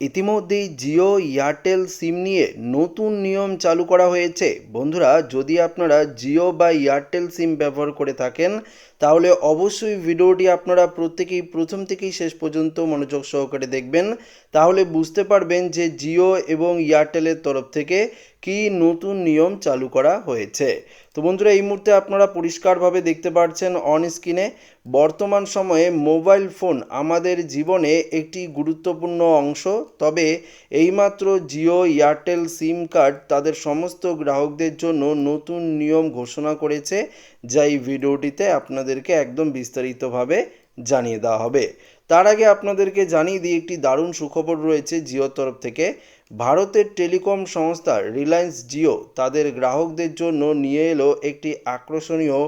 ইতিমধ্যেই জিও এয়ারটেল সিম নিয়ে নতুন নিয়ম চালু করা হয়েছে। বন্ধুরা, যদি আপনারা জিও বা এয়ারটেল সিম ব্যবহার করে থাকেন, তাহলে অবশ্যই ভিডিওটি আপনারা প্রত্যেকেই প্রথম থেকেই শেষ পর্যন্ত মনোযোগ সহকারে দেখবেন। তাহলে বুঝতে পারবেন যে জিও এবং এয়ারটেলের তরফ থেকে কি নতুন নিয়ম চালু করা হয়েছে? তো বন্ধুরা, এই মুহূর্তে আপনারা পরিষ্কারভাবে দেখতে পাচ্ছেন অন স্ক্রিনে বর্তমান সময়ে মোবাইল ফোন আমাদের জীবনে একটি গুরুত্বপূর্ণ অংশ। তবে এইমাত্র জিও এয়ারটেল সিম কার্ড তাদের সমস্ত গ্রাহকদের জন্য নতুন নিয়ম ঘোষণা করেছে। যা এই ভিডিওটিতে আপনাদেরকে একদম বিস্তারিতভাবে জানিয়ে দেওয়া হবে। তার আগে আপনাদেরকে জানিয়ে দিই, একটি দারুণ সুখবর রয়েছে জিওর তরফ থেকে। ভারতের টেলিকম সংস্থা রিলায়েন্স জিও তাদের গ্রাহকদের জন্য নিয়ে এলো একটি আকর্ষণীয়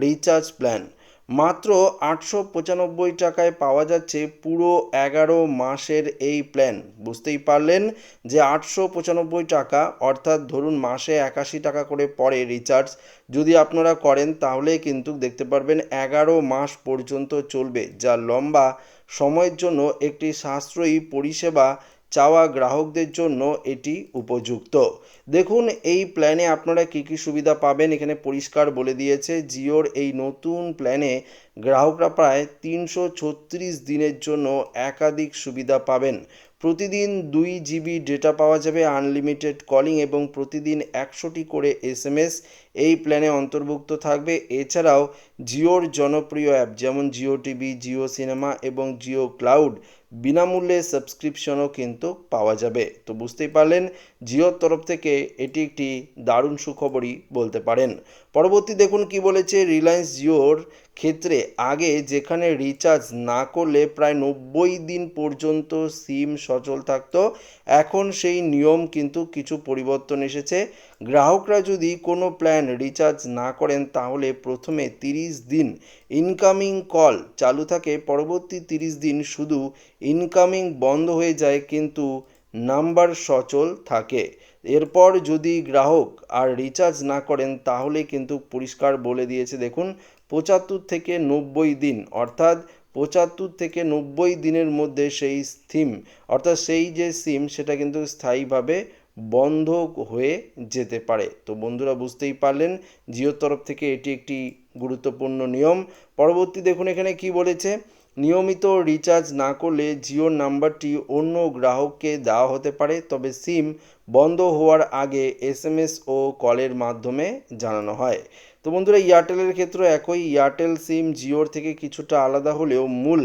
রিচার্জ প্ল্যান। মাত্র আটশো পঁচানব্বই টাকায় পাওয়া যাচ্ছে পুরো এগারো মাসের এই প্ল্যান বুঝতেই পারলেন যে আটশো পঁচানব্বই টাকা, অর্থাৎ ধরুন মাসে একাশি টাকা করে পড়ে রিচার্জ যদি আপনারা করেন তাহলে কিন্তু দেখতে পারবেন এগারো মাস পর্যন্ত চলবে। যা লম্বা সময়ের জন্য একটি সাশ্রয়ী পরিষেবা চাওয়া গ্রাহকদের জন্য এটি উপযুক্ত। দেখুন, এই প্ল্যানে আপনারা কী কী সুবিধা পাবেন? এখানে পরিষ্কার বলে দিয়েছে, জিওর এই নতুন প্ল্যানে গ্রাহকরা প্রায় তিনশো ছত্রিশ দিনের জন্য একাধিক সুবিধা পাবেন। প্রতিদিন দুই জিবি ডেটা পাওয়া যাবে আনলিমিটেড কলিং এবং প্রতিদিন একশোটি করে এসএমএস এই প্ল্যানে অন্তর্ভুক্ত থাকবে। এছাড়াও জিওর জনপ্রিয় অ্যাপ যেমন জিও টিভি, জিও সিনেমা এবং জিও ক্লাউড। বিনামূল্যে সাবস্ক্রিপশনও কিন্তু পাওয়া যাবে। তো বুঝতেই পারলেন, জিওর তরফ থেকে এটি একটি দারুণ সুখবরই বলতে পারেন। পরবর্তী দেখুন কি বলেছে রিলায়েন্স জিওর ক্ষেত্রে। আগে যেখানে রিচার্জ না করলে প্রায় নব্বই দিন পর্যন্ত সিম সচল থাকত, এখন সেই নিয়ম কিন্তু কিছু পরিবর্তন এসেছে। গ্রাহকরা যদি কোনো প্ল্যান রিচার্জ না করেন, তাহলে প্রথমে তিরিশ দিন ইনকামিং কল চালু থাকে, পরবর্তী তিরিশ দিন শুধু ইনকামিং বন্ধ হয়ে যায় কিন্তু নাম্বার সচল থাকে। এরপর যদি গ্রাহক আর রিচার্জ না করেন, তাহলে কিন্তু পরিষ্কার বলে দিয়েছে, দেখুন, পঁচাত্তর থেকে নব্বই দিন, অর্থাৎ পঁচাত্তর থেকে নব্বই দিনের মধ্যে সেই সিম অর্থাৎ সেই যে সিম সেটা কিন্তু স্থায়ীভাবে বন্ধ হয়ে যেতে পারে। তো বন্ধুরা, বুঝতেই পারলেন, জিওর তরফ থেকে এটি একটি গুরুত্বপূর্ণ নিয়ম। পরবর্তী দেখুন এখানে কি বলেছে। নিয়মিত রিচার্জ না করলে জিওর নাম্বারটি অন্য গ্রাহককে দেওয়া হতে পারে, তবে সিম বন্ধ হওয়ার আগে এসএমএস ও কলের মাধ্যমে জানানো হয়। তো বন্ধুরা, এয়ারটেলের ক্ষেত্রে একই, এয়ারটেল সিম জিওর থেকে কিছুটা আলাদা হলেও মূল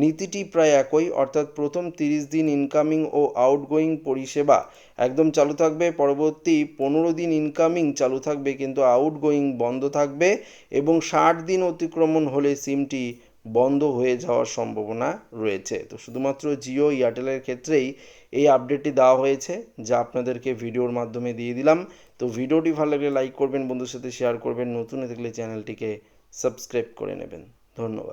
নীতিটি প্রায় একই, অর্থাৎ প্রথম তিরিশ দিন ইনকামিং ও আউটগোয়িং পরিষেবা একদম চালু থাকবে, পরবর্তী পনেরো দিন ইনকামিং চালু থাকবে, কিন্তু আউটগোয়িং বন্ধ থাকবে এবং ষাট দিন অতিক্রমণ হলে সিমটি বন্ধ হয়ে যাওয়ার সম্ভাবনা রয়েছে। তো শুধুমাত্র জিও এয়ারটেলের ক্ষেত্রেই এই আপডেটটি দেওয়া হয়েছে, যা আপনাদেরকে ভিডিওর মাধ্যমে দিয়ে দিলাম। তো ভিডিওটি ভালো লাগলে লাইক করবেন, বন্ধুর সাথে শেয়ার করবেন। নতুন থাকলে চ্যানেলটিকে সাবস্ক্রাইব করে নেবেন। ধন্যবাদ।